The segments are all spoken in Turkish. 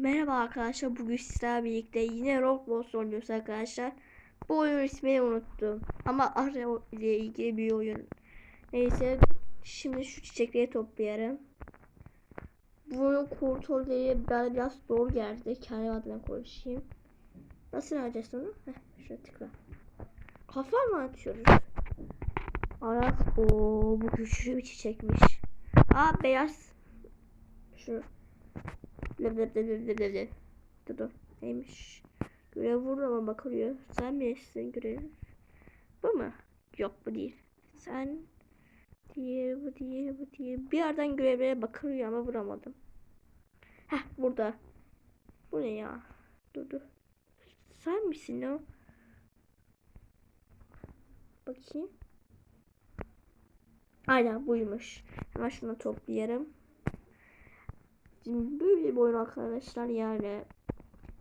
Merhaba arkadaşlar. Bugün sizlerle birlikte yine Roblox oynuyoruz arkadaşlar. Bu oyun ismini unuttum. Ama Areo ile ilgili bir oyun. Neyse. Şimdi şu çiçekleri toplayalım. Bu oyun kontrolleri bana biraz zor geldi. Kendi adına konuşayım. Nasıl alacağız onu? Heh, tıkla. Kafa mı atıyoruz? Arak. Oo, bu güçlü bir çiçekmiş. Aa beyaz. Şu. Dur. Neymiş? Görev vurdu ama bakılıyor. Sen mi misin görev? Bu mu? Yok bu değil. Sen diğer bu diğer bu diğer. Bir yerden görevlere bakılıyor ama vuramadım. Heh burada. Bu ne ya? Dur dur. Sen misin o? Bakayım. Aynen buymuş. Hemen şunu toplayalım. Şimdi böyle bir oyun arkadaşlar yani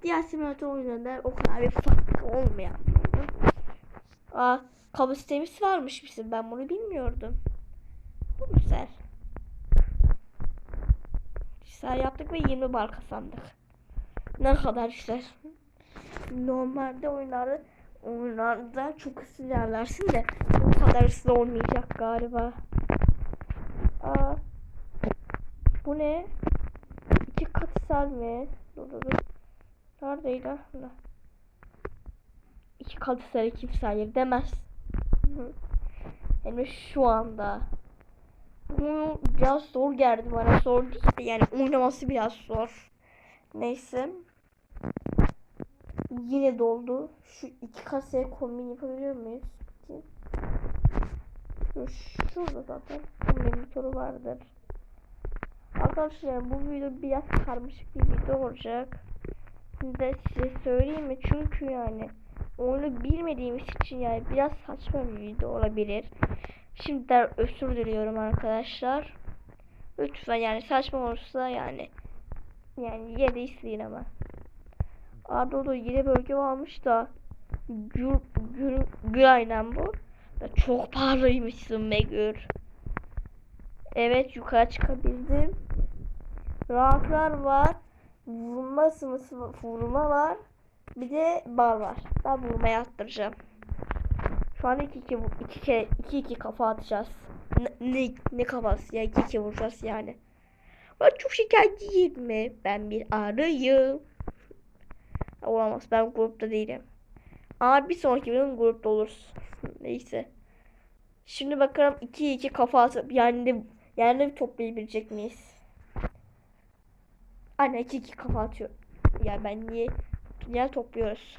diğer simülatör oyunlarında o kadar bir fark olmayan. Aa, kabul sistemimiz varmış bizim. Ben bunu bilmiyordum. Bu güzel. Güzel yaptık ve 20 bar kazandık. Ne kadar güzel. Normalde oyunlarda oyunlarda çok hızlı ilerlersin de bu kadar hızlı olmayacak galiba. Aa, bu ne? Katı serme. Dur dur dur. Neredeydi? Ha? İki katı sarı kimse hayır demez. Yani şu anda. Bu biraz zor geldi bana. Zor değil de yani oynaması biraz zor. Neyse. Yine doldu. Şu iki kasaya kombin yapabiliyor muyuz? Şu, şurada zaten kombin motoru vardır. Arkadaşlar bu video biraz karmaşık bir video olacak. Size size söyleyeyim mi? Çünkü yani onu bilmediğimiz için yani biraz saçma bir video olabilir. Şimdiden özür diliyorum arkadaşlar. Lütfen yani saçma olursa yani yani yine de isteyin ama. Anadolu yeni bölge varmış da Gül, Gül, Gül aynen bu. Da çok pahalıymışsın be Gül. Evet yukarı çıkabildim. Ranklar var. Vurma sınıfı vurma var. Bir de bar var. Ben vurmaya attıracağım. Şu an iki iki, iki, kere, iki, iki kafa atacağız. Ne, ne, ne kafası ya iki iki vuracağız yani. Ben çok şikayetçiyim mi? Ben bir arıyım. Olamaz ben grupta değilim. Ama bir sonraki bölüm grupta oluruz. Neyse. Şimdi bakalım 2 2 kafa atıp yani yani toplayabilecek miyiz? Anne 2 2 kafa atıyor. Ya ben niye niye topluyoruz?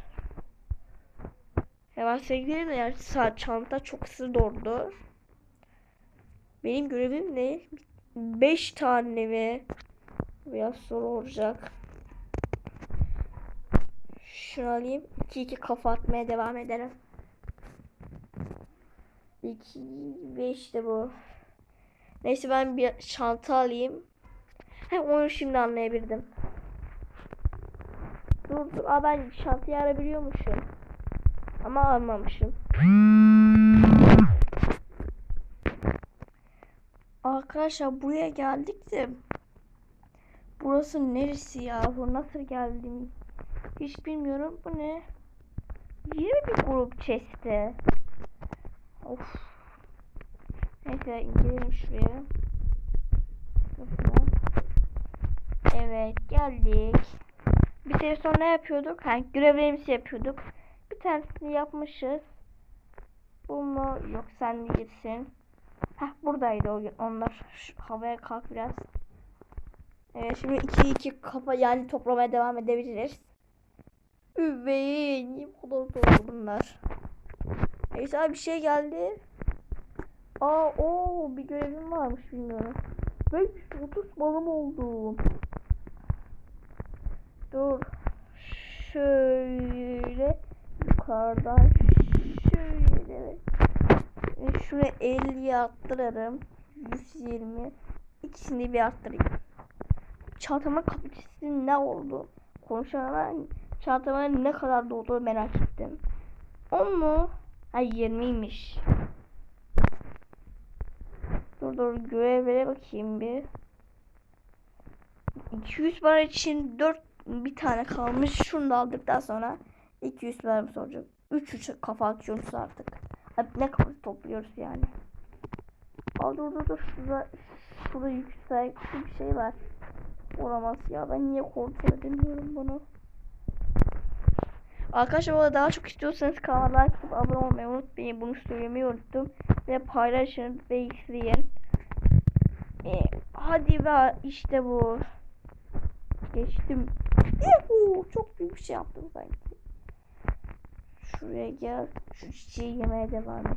Hemen sevgilerim de yani saat çanta çok hızlı doldu. Benim görevim ne? 5 tane mi? Biraz zor olacak. Şunu alayım. 2 2 kafa atmaya devam edelim. 2 5 de bu. Neyse ben bir çanta alayım. Onu şimdi anlayabildim. Dur dur. Aa ben çantayı arabiliyormuşum. Ama almamışım. Arkadaşlar buraya geldik de Burası neresi ya? Bu nasıl geldim? Hiç bilmiyorum. Bu ne? Yeni bir grup chest'te. Of. Neyse gidelim şuraya. Evet geldik. Bir süre sonra ne yapıyorduk? Ha, görevlerimizi yapıyorduk. Bir tanesini yapmışız. Bu mu? Yok sen değilsin. Heh buradaydı o onlar. Şu havaya kalk biraz. Evet şimdi 2 2 kafa yani toplamaya devam edebiliriz. Üveyin. Niye bu kadar zor bunlar? Neyse bir şey geldi. Aa o bir görevim varmış bilmiyorum. Ve 30 balım oldu. Dur. Şöyle yukarıdan şöyle şunu 50'ye attırırım. 120. İkisini bir arttırayım. Çantama kapasitesi ne oldu? Konuşanlar çantama ne kadar dolduğunu merak ettim. 10 mu? Ha 20'ymiş. Dur dur görevlere bakayım bir. 200 bar için 4 bir tane kalmış. Şunu da aldıktan sonra 200 vermiş olacak. 3 3 kafa atıyoruz artık. Abi ne kafa topluyoruz yani. Aa dur dur dur. Şurada, şurada yüksekli bir şey var. Olamaz ya. Ben niye kontrol edemiyorum bunu. Arkadaşlar bu daha çok istiyorsanız kanala like abone olmayı unutmayın. Bunu söylemeyi unuttum. Ve paylaşın ve izleyin. Ee, hadi ve işte bu. Geçtim. Yuhu, çok büyük bir şey yaptım sanki. Şuraya gel. Şu çiçeği yemeye devam et.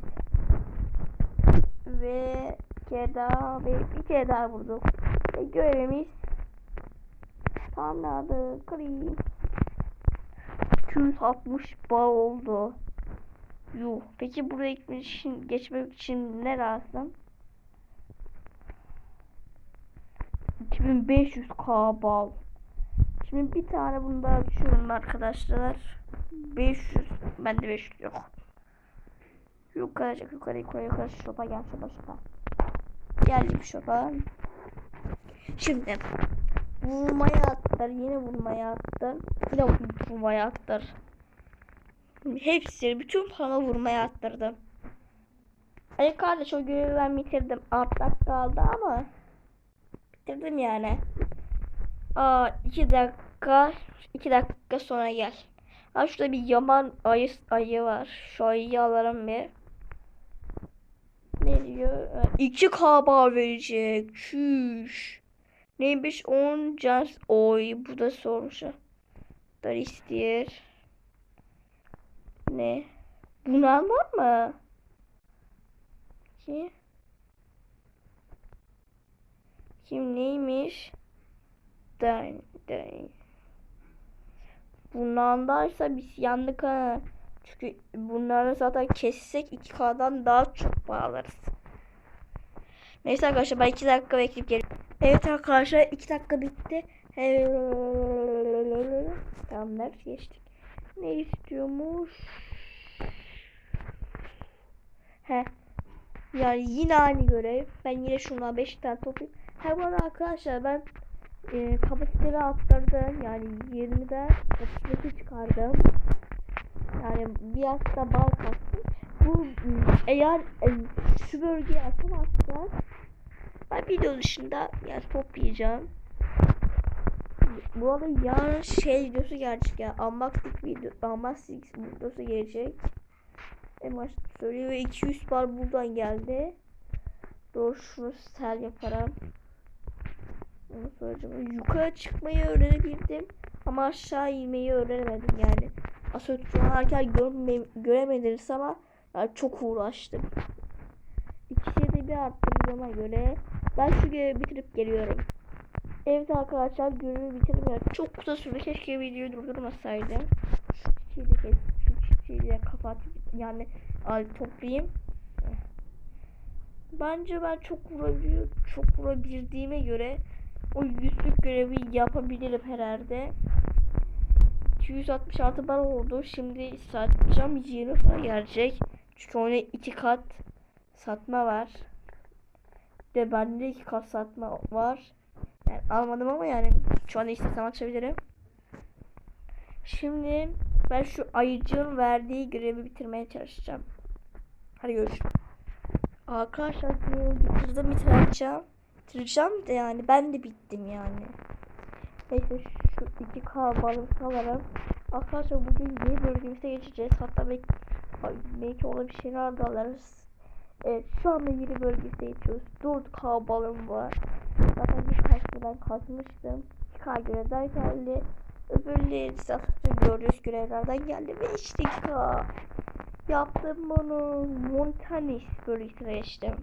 Ve bir ve bir kere daha vurduk. Ve görevimiz tamamladı. Kırayım. 260 bal oldu. Yuh. Peki buraya gitmek için, geçmek için ne lazım? 2500k bal. Şimdi bir tane bunu da açıyorum arkadaşlar. 500. Bende 500 yok. Yukarı çık yukarı yukarı yukarı şopa gel şopa şopa. Geldim şopa. Şimdi vurmaya attır. Yine vurmaya attır. Yine vurmaya attır. Hepsini bütün pana vurmaya attırdım. Ay kardeş o görevi ben bitirdim. Artlak kaldı ama bitirdim yani. Aa iki dakika iki dakika sonra gel. Ha şurada bir yaman ayı ayı var. Şu ayıyı alırım bir. Ne diyor? 2 kaba verecek. Çüş. Neymiş 10 can oy bu da sormuş. Dar istiyor. Ne? Bunu almam mı? Ki? Kim neymiş? Den, den. Bunlardansa biz yandık ha. Çünkü bunları zaten kessek 2K'dan daha çok bağlarız. Neyse arkadaşlar ben 2 dakika bekleyip geliyorum. Evet arkadaşlar 2 dakika bitti. Tamam ders geçtik. Ne istiyormuş? He. Yani yine aynı görev. Ben yine şuna 5 tane toplayayım. He arada arkadaşlar ben e, kapasiteleri arttırdım. Yani 20'den 35'e çıkardım. Yani bir hafta bal kattım. Bu eğer e, şu bölgeyi atamazsak ben video dışında yani toplayacağım. Bu arada yarın şey videosu gelecek ya. Unboxing video, unboxing videosu gelecek. En başta söylüyor ve 200 bar buradan geldi. Doğru şunu sel yaparım. Soracağım. Yukarı çıkmayı öğrenebildim. Ama aşağı inmeyi öğrenemedim yani. Asosyallerken görme, göremediniz ama yani çok uğraştım. İkisini de bir arttırdığıma göre ben şu görevi bitirip geliyorum. Evet arkadaşlar görevi bitirdim ya. Çok kısa sürdü. Keşke videoyu durdurmasaydım. Şu çiçeği de. Şu çiçeği de kapat. Yani al toplayayım. Bence ben çok vurabiliyor, çok vurabildiğime göre o yüzlük görevi yapabilirim herhalde. 266 bar oldu. Şimdi satacağım 20 para gelecek. Çünkü ona iki kat satma var. Ve bende iki kat satma var. Yani almadım ama yani şu anda istesem açabilirim. Şimdi ben şu ayıcığın verdiği görevi bitirmeye çalışacağım. Hadi görüşürüz. Arkadaşlar bitirdim bitireceğim. Bitireceğim de yani ben de bittim yani. Neyse şu 2K balık alırım. Arkadaşlar bugün yeni bölümümüze geçeceğiz. Hatta belki, belki ona bir şeyler de alırız. Evet şu anda yeni bölümümüze geçiyoruz. 4K balım var. Zaten birkaç ben kazmıştım. 2K görevden geldi. Öbürleri zaten gördüğünüz görevlerden geldi. Ve işte 2K. Yaptım bunu. Montanis bölgesine geçtim.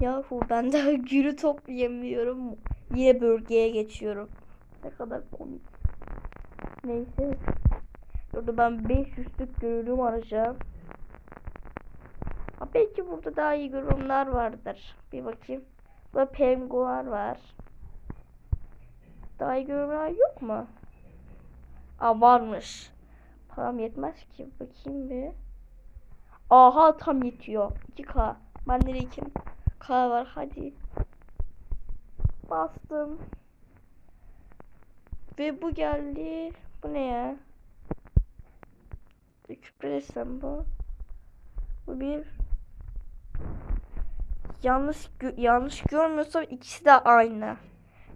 Yahu ben daha gürü toplayamıyorum. Yine bölgeye geçiyorum. Ne kadar komik. Neyse. Burada ben 500'lük görünüm araca. Ha, belki burada daha iyi görünümler vardır. Bir bakayım. Burada penguar var. Daha iyi görünümler yok mu? Aa varmış. Param yetmez ki. Bakayım bir. Aha tam yetiyor. 2K. Ben nereye 2 K var hadi. Bastım. Ve bu geldi. Bu ne ya? Küpre desem bu. Bu bir yanlış gö yanlış görmüyorsam ikisi de aynı.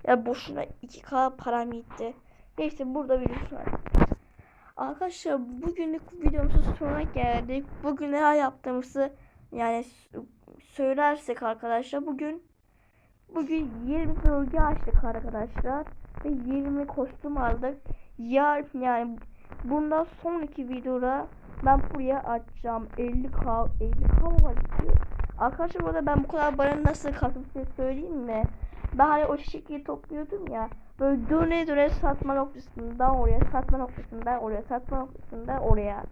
Ya boşuna 2K param gitti. Neyse burada bir var. Arkadaşlar bugünlük videomuzun sonuna geldik. Bugün neler yaptığımızı yani söylersek arkadaşlar bugün bugün 20 bölge açtık arkadaşlar ve 20 kostüm aldık. Yar yani bundan sonraki videoda ben buraya açacağım 50k 50k mı var istiyor? Arkadaşlar bu arada ben bu kadar paranın nasıl kastım size söyleyeyim mi? Ben hani o şekilde topluyordum ya. Böyle döne döne satma noktasından oraya, satma noktasından oraya, satma noktasından oraya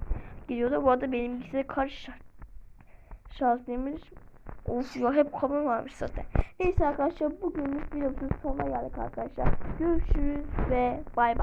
gidiyordu. Bu arada benimkisi kaç şa- şans demiş. Of ya hep kabul varmış zaten. Neyse arkadaşlar bugünlük videomuzun sonuna geldik arkadaşlar. Görüşürüz ve bay bay.